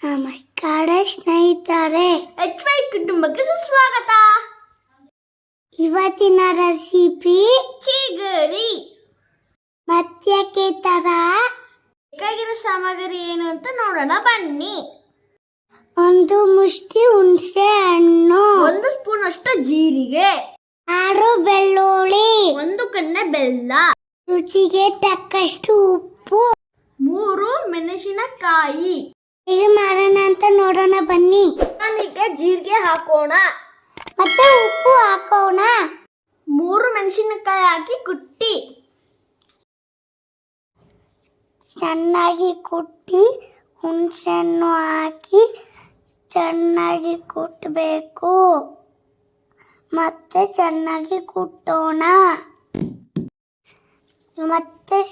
ನಮಸ್ಕಾರ ಸ್ನೇಹಿತರೆ. H Y ಕುಟುಂಬಕ್ಕೆ ಸುಸ್ವಾಗತ. ಇವತ್ತಿನ ರೆಸಿಪಿ ಚಿಗಳಿ ಮತ್ಯಕ್ಕೆ ತರ ಬೇಕಾಗಿರೋ ಸಾಮಗ್ರಿ ಏನು ಅಂತ ನೋಡೋಣ ಬನ್ನಿ. ಒಂದು ಮುಷ್ಟಿ ಹುಣಸೆ ಹಣ್ಣು. ಒಂದು ಸ್ಪೂನ್ ಅಷ್ಟು ಜೀರಿಗೆ. ಆರು ಬೆಳ್ಳುಳ್ಳಿ. ಒಂದು ಕಣ್ಣೆ ಬೆಲ್ಲ. ರುಚಿಗೆ ತಕ್ಕಷ್ಟು ಉಪ್ಪು. ಮೂರು ಮೆಣಸಿನಕಾಯಿ. ಹೇಗೆ ಮಾಡೋಣ ಅಂತ ನೋಡೋಣ ಬನ್ನಿ. ನಾನೀಗ ಜೀರಿಗೆ ಹಾಕೋಣ. ಮತ್ತೆ ಉಪ್ಪು ಹಾಕೋಣ. ಮೂರು ಮೆಣಸಿನಕಾಯಿ ಹಾಕಿ ಕುಟ್ಟಿ. ಚೆನ್ನಾಗಿ ಕುಟ್ಟಿ ಹುಣಸೆಹಣ್ಣು ಹಾಕಿ ಚೆನ್ನಾಗಿ ಕುಟ್ಟಬೇಕು ಮತ್ತೆ ಚೆನ್ನಾಗಿ ಕುಟ್ಟೋಣ. ಮತ್ತೆ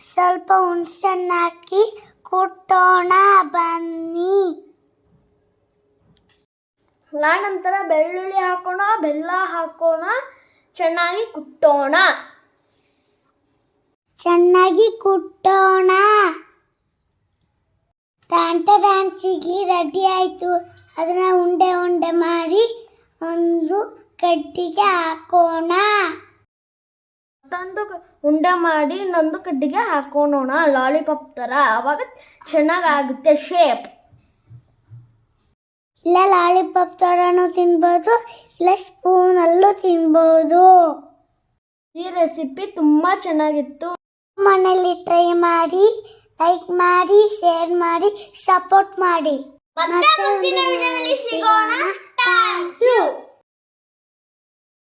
ಸ್ವಲ್ಪ ಹುಣಸೆಹಣ್ಣು ಹಾಕಿ ಕುಟ್ಟೋಣ ಬನ್ನಿ. ನಂತರ ಬೆಳ್ಳುಳ್ಳಿ ಹಾಕೋಣ ಬೆಲ್ಲ ಹಾಕೋಣ ಚೆನ್ನಾಗಿ ಕುಟ್ಟೋಣ. ಚೆನ್ನಾಗಿ ಕುಟ್ಟೋಣ. ತಾಂಟ ದಾಂಚಿಗೆ ರೆಡಿ ಆಯ್ತು. ಅದನ್ನ ಉಂಡೆ ಉಂಡೆ ಮಾಡಿ ಒಂದು ಕಟ್ಟಿಗೆ ಹಾಕೋಣ. ಮತ್ತೊಂದು ಉಂಡೆ ಮಾಡಿ ಇನ್ನೊಂದು ಕಡ್ಡಿಗೆ ಹಾಕೋಣ ಲಾಲಿಪಾಪ್ ತರ. ಅವಾಗ ಚೆನ್ನಾಗಾಗುತ್ತೆ ಶೇಪ್ ಇಲ್ಲ ಲಾಲಿಪಾಪ್ ಥರನೂ ತಿನ್ಬೋದು ಇಲ್ಲ ಸ್ಪೂನಲ್ಲೂ ತಿನ್ಬೋದು. ಈ ರೆಸಿಪಿ ತುಂಬಾ ಚೆನ್ನಾಗಿತ್ತು. ಮನೇಲಿ ಟ್ರೈ ಮಾಡಿ ಲೈಕ್ ಮಾಡಿ ಶೇರ್ ಮಾಡಿ ಸಪೋರ್ಟ್ ಮಾಡಿ. ಮತ್ತೆ ಮುಂದಿನ ವಿಡಿಯೋದಲ್ಲಿ ಸಿಗೋಣ.